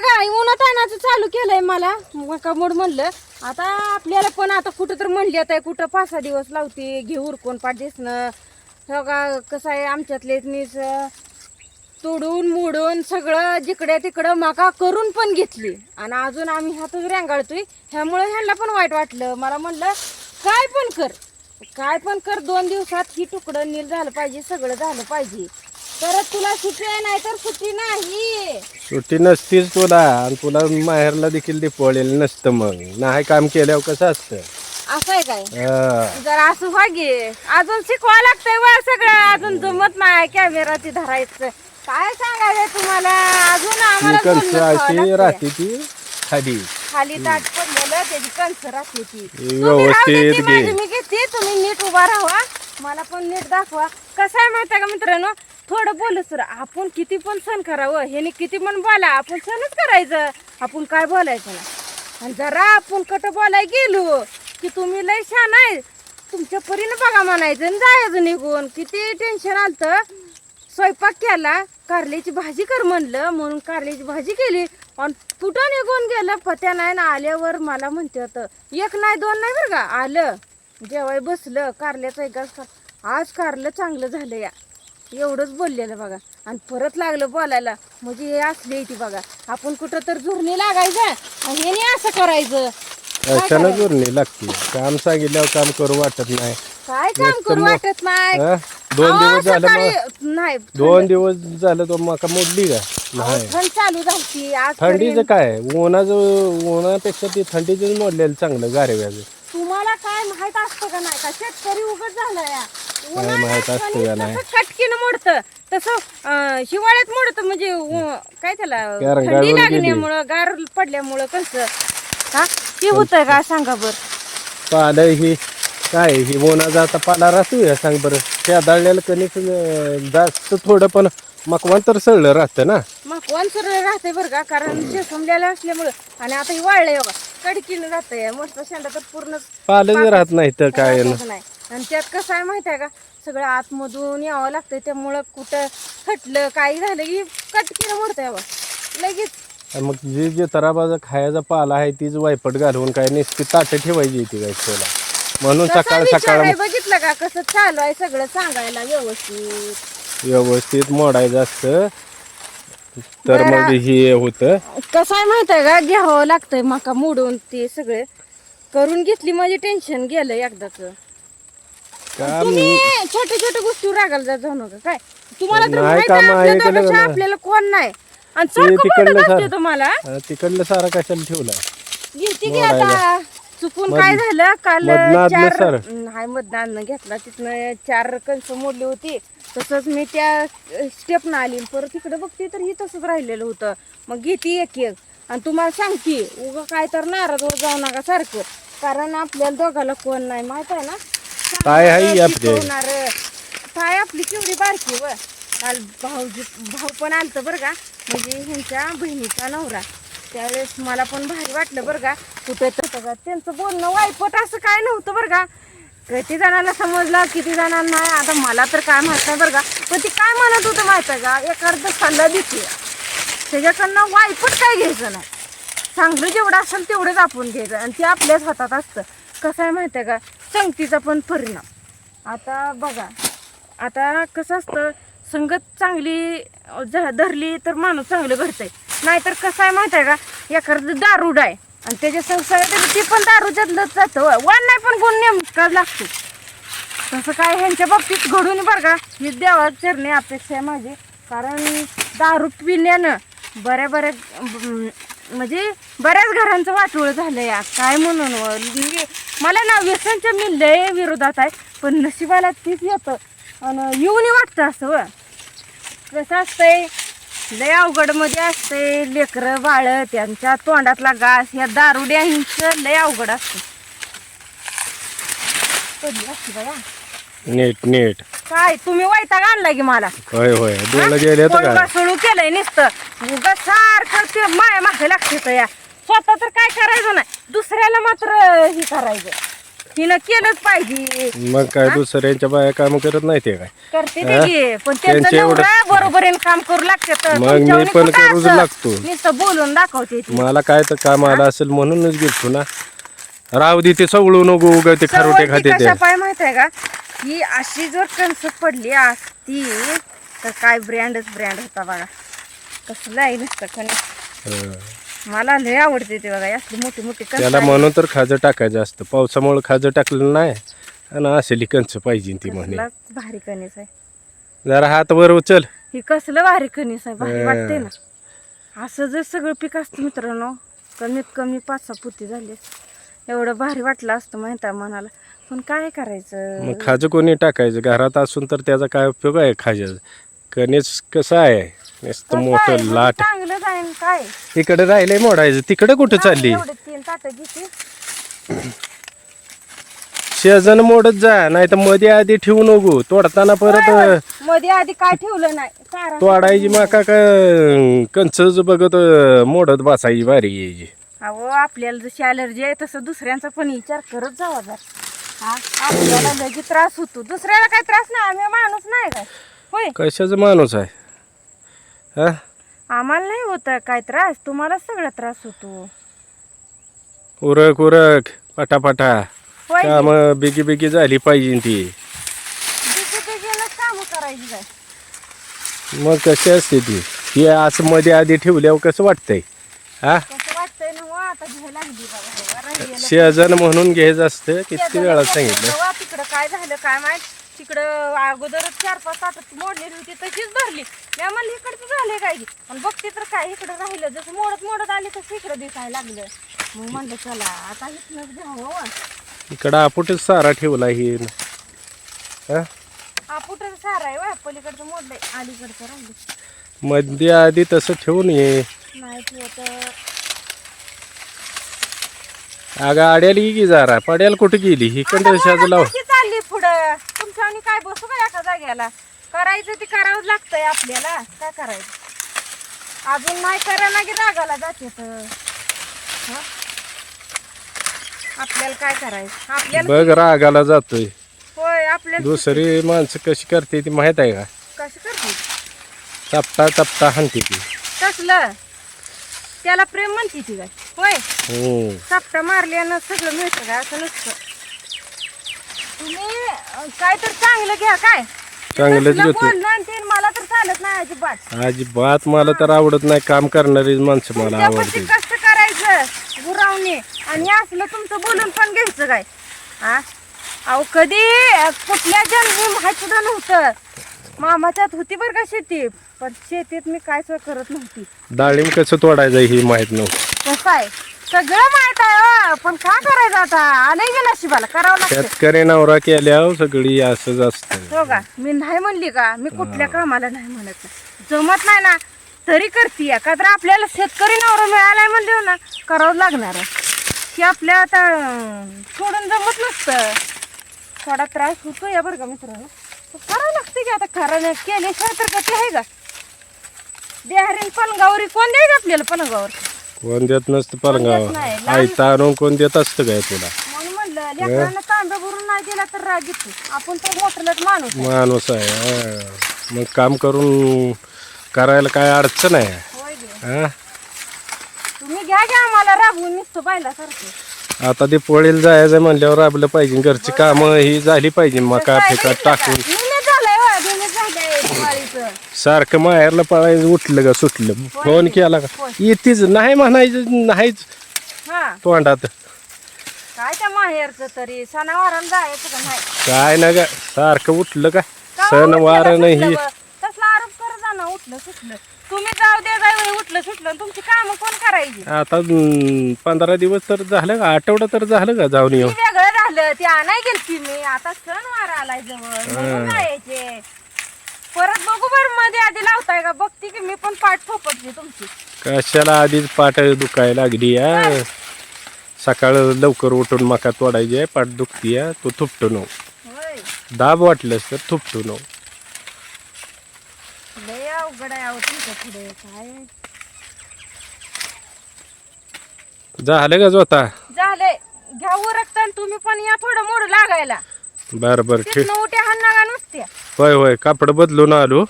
बघा उन्हात आणायचं चालू केलंय मला. कमोड म्हणलं. आता आपल्याला पण आता कुठं तर म्हणली आता कुठं पाच सहा दिवस लावते घे उरकून पाठ दिसणं. बघा कसं आहे आमच्यातले मीच तोडून मोडून सगळं जिकडे तिकडं मका करून पण घेतली. आणि अजून आम्ही ह्यातच रेंगाळतोय. ह्यामुळे ह्यांना पण वाईट वाटलं. मला म्हणलं काय पण कर. काय पण कर दोन दिवसात ही तुकडं नील झालं पाहिजे सगळं झालं पाहिजे. तर तुला सुट्टी आहे नाही तर सुट्टी नाही. सुट्टी नसतीच तुला. आणि तुला माहेरला देखील दिपवलेली नसतं मग. नाही काम केल्यावर कसं असतं? असं आहे काय? हा. जरा असं व्हा गे अजून शिकवा लागतंय वा सगळं. अजून जमत नाही कॅमेरा ती धरायचं. काय सांगायचं तुम्हाला? अजून ती आम्हाला कंस खावं अशी लागतंय. राहते ती खाली. खाली ताट पडलेलं त्याची कंस राहते ती. तुम्ही राहू दे, व्यवस्थित ती घे. माझी मी घेते. तुम्ही नीट उभा राहा. मला पण नीट दाखवा. कसं आहे माहिती आहे का मित्रांनो? थोडं बोलू सर आपण किती पण सण करावं ह्याने किती पण बोला आपण सणच करायचं. आपण काय बोलायचं ना आणि जरा आपण कट बोलाय गेलो की तुम्ही लय छान आहे. तुमच्या परीनं बघा म्हणायचं आणि जायचं निघून. किती टेन्शन आलतं. स्वयंपाक केला कारल्याची भाजी कर म्हणलं म्हणून कारल्याची भाजी केली. आणि कुठं निघून गेलं पत्या नाही ना आल्यावर मला म्हणते होतं एक नाही दोन नाही बरं का? आलं. जेवाय बसलं कारल्याचं एक आज कारलं चांगलं झालं या. एवढंच बोललेलं बघा. आणि परत लागलं बोलायला. म्हणजे हे असली ती बघा. आपण कुठं तर झुरणी लागायचं आणि हे नाही असं करायचं. अचानक जुरणी लागते? काम सांगितल्यावर काम करू वाटत नाही. काय काम करू वाटत नाही? हा? दोन अहो, दिवस झालं सकाळी- मग नाही दोन दिवस झालं तो मका मोडली का? नाही. थंड चालू झाली आज थंडीचं काय? उन्हाचं उन्हापेक्षा ती थंडीच मोडलेलं चांगलं गारव्याचं. तुम्हाला काय माहीत असतं का नाही का? शेतकरी उगत झालं या उन्हाळ्यात माहीत असतं कणीस का नाही? कसं कटकीनं मोडतं. तसं अं, हिवाळ्यात मोडतं म्हणजे उ- काय त्याला थंडी गेली. लागण्यामुळं गार पडल्यामुळं कसं? हा? हे होतंय का? सांगा बर. पालं ही काय ही उन्हाचा आता पाला राहतो या सांग बरं. त्या दळलेलं कणिक अं, जास्त थोडं पण मकवान तर सळलं राहतं ना. मग वन सरळ राहते बरं का? कारण शेसमलेलं असल्यामुळं. आणि आता ही वाळलंय बघा. कडकीनं राहतंय. मस्त शेंडा तर पूर्ण पालच राहत नाही तर काय न. नाही. आणि त्यात कसं आहे माहिती आहे का? सगळं आतमधून यावं लागतंय त्यामुळं कुठं हटलं काही झालं की कटकीनं मोडतंय बघ. लगेच. आणि मग जे जे तराबाजा खायचा पाला आहे तीच वायपट घालून काय नुसती ताटं ठेवायची ती काय त्याला म्हणून कसा सकाळ सकाळ बघितलं का कसं चालू आहे सगळं सांगायला व्यवस्थित. व्यवस्थित मोडायचं असतं. तर मग हे होतं. कसं आहे माहीत आहे का? घ्यावं लागतंय मका मोडून ते सगळे. करून घेतली माझे टेन्शन गेलं एकदाच. काम तुम्ही छोट्या छोट्या गोष्टी रागायला जात जाऊ नका काय? तुम्हाला तर नाही माहीत कामं आहे आहे आपल्या केलं दोघांच्या ना. आपल्याला कोण नाही. आणि ते तिकडलं बोलत सार- तुम्हाला. तिकडलं सारा कशाला ठेवला? आता. चुकून काय झालं? काल चार. नाही मतदान घेतला. तिथनं चार कणसं मोडली होती. तसंच मी त्या स्टेपनं आली. परत तिकडे बघते तर ही तसंच राहिलेलं होतं. मग घेते एक एक. आणि तुम्हाला सांगते उगा काय तर नाराज होत जाऊ नका सारखं. कारण आपल्याला दोघाला कोण नाही. माहीत आहे ना? काय आहे आपले? काय आपली केवढी बारकी व. काल भाऊजी भाऊ पण आलतं बरं का. म्हणजे ह्यांच्या बहिणीचा नवरा. त्यावेळेस मला पण भारी वाटलं बरं का. कुठे तर का त्यांचं बोलणं वाईपट असं काय नव्हतं बरं का. किती जणांना समजलं किती जणांना आता मला तर काय माहीत नाही बरं का. पण ती काय म्हणत होतं माहीत आहे का? एखादं सल्ला देते. त्याच्याकडनं वाईपट काय घ्यायचं नाही. चांगलं जेवढं असेल तेवढंच आपण घ्यायचं. आणि ते आपल्याच हातात असतं. कसं आहे माहिती आहे का? संगतीचा पण परिणाम. आता बघा आता कसं असतं संगत चांगली धरली तर माणूस चांगलं घडतंय. नाहीतर कसं आहे माहिती आहे का? एखादं दारूड आहे आणि त्याच्या संसारात ते पण दारूच्यातलं जातं. वाण नाही पण गुण नेमका लागतो. तसं काय ह्यांच्या बाबतीत घडून बरं का? ही देवा चरणे अपेक्षा आहे माझी. कारण दारू पिण्यानं बऱ्या बऱ्या म्हणजे बऱ्याच घरांचं वाटोळ झालं या काय म्हणून व. म्हणजे मला ना व्यसनच्या मी लय विरोधात आहे पण नशिबाला तीच येतं आणि येऊनही वाटतं असं व कसं असतंय लय अवघडमध्ये असते लेकरं बाळ त्यांच्या तोंडातला घास या दारुड्यांचं लय अवघड असतं बघा. नीट नीट. काय तुम्ही वैताग आणला की मला? होय होय. डोळं गेले सुरू केलंय नुसतं. उगा सारखं ते माया मागे लागते या. स्वतः तर काय करायचं नाही. दुसऱ्याला मात्र हे करायचं. हिनं केलंच पाहिजे. मग काय दुसऱ्यांच्या बाया काम करत नाही ते काय? करते हा? की. पण त्यांचं त्यांचं एवढं- नवरा बरोबरीने काम करू लागते तर मग तुमच्यावानी मी पण कुठं करूच असं? लागतो. नुसतं बोलून दाखवते ती. मला काय तर काम आलं असेल म्हणूनच गेलतो ना. राहू दे ते सवळू नको उगा ते खरोटे सवय ती खाते ते. कशा पाय माहीत आहे का? की अशी जर कणस पडली असती तर काय ब्रँडच ब्रँड होता बघा. कसलं आहे नसतं कणस. हं. मला लय आवडते ते बघा असली मोठी मोठी कणस त्याला म्हणून तर खाजं टाकायचं असतं. पावसामुळे खाजं टाकलेलं नाही आणि असली कंच पाहिजे ती म्हणे. भारी कणीस आहे. जरा हात वर उचल. ही कसलं भारी कणीस आहे भारी हा. वाटते ना. असं जर सगळं पीक असतं मित्रांनो कमीत कमी पाच सहा पुती झाली एवढं भारी वाटलं असतं माहीत आहे मनाला. पण काय करायचं? मग खाजं कोणी टाकायचं? घरात असून तर त्याचा काय उपयोग आहे खाज्याचा कणीस कसं आहे? नुसतं? मोठं म्हणजे लाट. चांगलं जाईन काय? इकडे राहिलंय मोडायचं. तिकडे कुठं चालली? एवढे तीन ताटं घेते. शेजन मोडत जा नाही तर मध्ये आधी ठेवू नको. तोडताना परत अं, मध्ये आधी काय ठेवलं नाही? चारा तोडायची माका का कंचच बघत अं, मोडत बसायची बारी यायची अहो आपल्याला जशी अलर्जी आहे तसं दुसऱ्यांचा पण विचार करत जावा जर. हा? आपल्याला त्रास होतो. दुसऱ्याला काय त्रास नाही आम्ही माणूस नाही काय? होय? कशाचा माणूस आहे? हा? आम्हाला नाही होत काय त्रास तुम्हाला सगळा त्रास होतो. उरक उरक पटापटा. होय? काम बिगी बिगी झाली पाहिजे ती. काम करायची काय? मग कशी असते ती? ती असं मध्ये आधी ठेवल्यावर कसं वाटतंय? हा हो, आता घ्यायला लागली बघा. हे राहिलेलं. शेजन म्हणून घ्यायचं असतं किती वेळा सांगितलं? "तेव्हा तिकडं काय झालं काय माहीत? तिकडं अगोदरच चार पाच ताटात मोडलेली होती तशीच धरली. मी म्हणलं इकडचं झाले काय की पण बघते तर काय इकडं राहिलं. जसं मोडत मोडत आले तसं इकडं दिसायला लागलं. मग म्हणलं चला आता इथनंच घ्यावं हो. इकडं आपुटच सारा ठेवला ही हा? हा पुढं सारा आहे वा पलीकडचं मोडलंय अलीकडचं राहिलं मध्ये आधी तसं ठेवून ये. नाही ठेवत. अगं आड्याला की जरा. पड्याला कुठं गेली? ही कंड कशी चालली पुढं? तुमच्या आणि काय बसू का एका जाग्याला? करायचं ते करावंच लागतंय आपल्याला. काय करायचं? अजून नाही करायला की रागाला जाते तर. हं? आपल्याला काय करायचं? आपल्याला बघ रागाला जातोय. होय आपल्याला दुसरी माणसं कशी करते ती माहीत आहे का? कसं करते? चपटा चपटा हाणते ती. कसलं? त्याला प्रेम म्हणते ती काय? होय. हम्म. सापटा मारल्यानं सगळं मिळतं काय असं नसतं. तुम्ही काय तर चांगलं घ्या काय? चांगलंच कसलं घेतो. बोलणं आणि ते मला तर चालत नाही अजिबात. अजिबात मला तर आवडत नाही. काम करणारी माणसं मला आवडते. कष्ट करायचं गुरावणे आणि असलं तुमचं बोलून पण घ्यायचं काय? हा अहो कधी अं, कुठल्या जन्मी माहीत सुद्धा नव्हतं. मामाच्यात होती बरं का शेती? पण शेतीत मी काय सुद्धा करत नव्हती. डाळिंब कसं तोडायचं ही माहीत नव्हतं. कसं आहे? सगळं माहीत आहे हो, पण काय करायचं आता? आलंय गेला शिबाला करावं लागतं शेतकरी नवरा केल्यावर सगळी असंच असतं हो का? मी नाही म्हणली का? मी कुठल्या कामाला नाही म्हणत. जमत नाही ना तरी करते. का तर आपल्याला शेतकरी नवरा मिळालाय म्हणले ना करावं लागणार आहे. की आपल्या आता अं, सोडून जमत नसतं. थोडा त्रास होतो या बरं का मित्रांनो. पण करावं लागते की आता खरं नाही केल्याशिवाय तर कधी आहे का? बिहारीन पलंगावरी कोण द्यायचं आपल्याला पलंगावर कोण देत नसतं नाही. आयता आणून कोण देत असतं काय तुला? म्हणून म्हणलं लेकरांना तांबे भरून नाही दिला तर राग येतो आपण तर मोठलंच माणूस आहे. माणूस आहे हा. मग काम करून करायला काय अडचण आहे? होय गे. हा? तुम्ही घ्या घ्या आम्हाला राबवून निसतो पाहिल्यासारखं आता ते पोळीला जायचं म्हणल्यावर राबलं पाहिजे. घरची कामं ही झाली पाहिजे. मका फेका टाकून निम्मे झालंय हो, निम्मे झालंय दिवाळीचं. सारखं माहेरला पळायचं उठलं का सुटलं? फोन केला का. येतीच नाही म्हणायचं नाहीच. हा. तोंडात. काय त्या माहेरचं तरी? सणावाराला जायचं का नाही? काय ना गा सारखं उठलं का? का सण उठलं वार सुटलं नाही. बा? तसला आरोप करत जा ना उठलं सुटलं. तुम्ही जाऊ दे जाऊ उठलं सुटलं. आणि तुमची कामं कोण करायची? आता हम्म, पंधरा दिवस तर झालं का? आठवडा तर झालं का जाऊन येऊन? ती वेगळं झालं? ती आणाय गेलती मी. आता सण वार आलाय जवळ. म्हणून जायचे. परत बघू बरमध्ये आधी लावताय का? बघते की मी पण पाठ थोपटते तुमची. कशाला आधीच पाठ दुखायला लागली या सकाळ लवकर उठून मका तोडायची आहे पाठ दुखती आहे तो थुपटू नो होय. दाब वाटलंस तर थुपटू नो लय अवघड आहे अहो तुमच्यापुढे काय? झालं का जोता? झालंय. घ्या उरकता आणि तुम्ही पण या थोडं मोड लागायला. बरं बरं ठीक तिथनं उठ्या नुसत्या. होय होय. कापड बदलून आलो.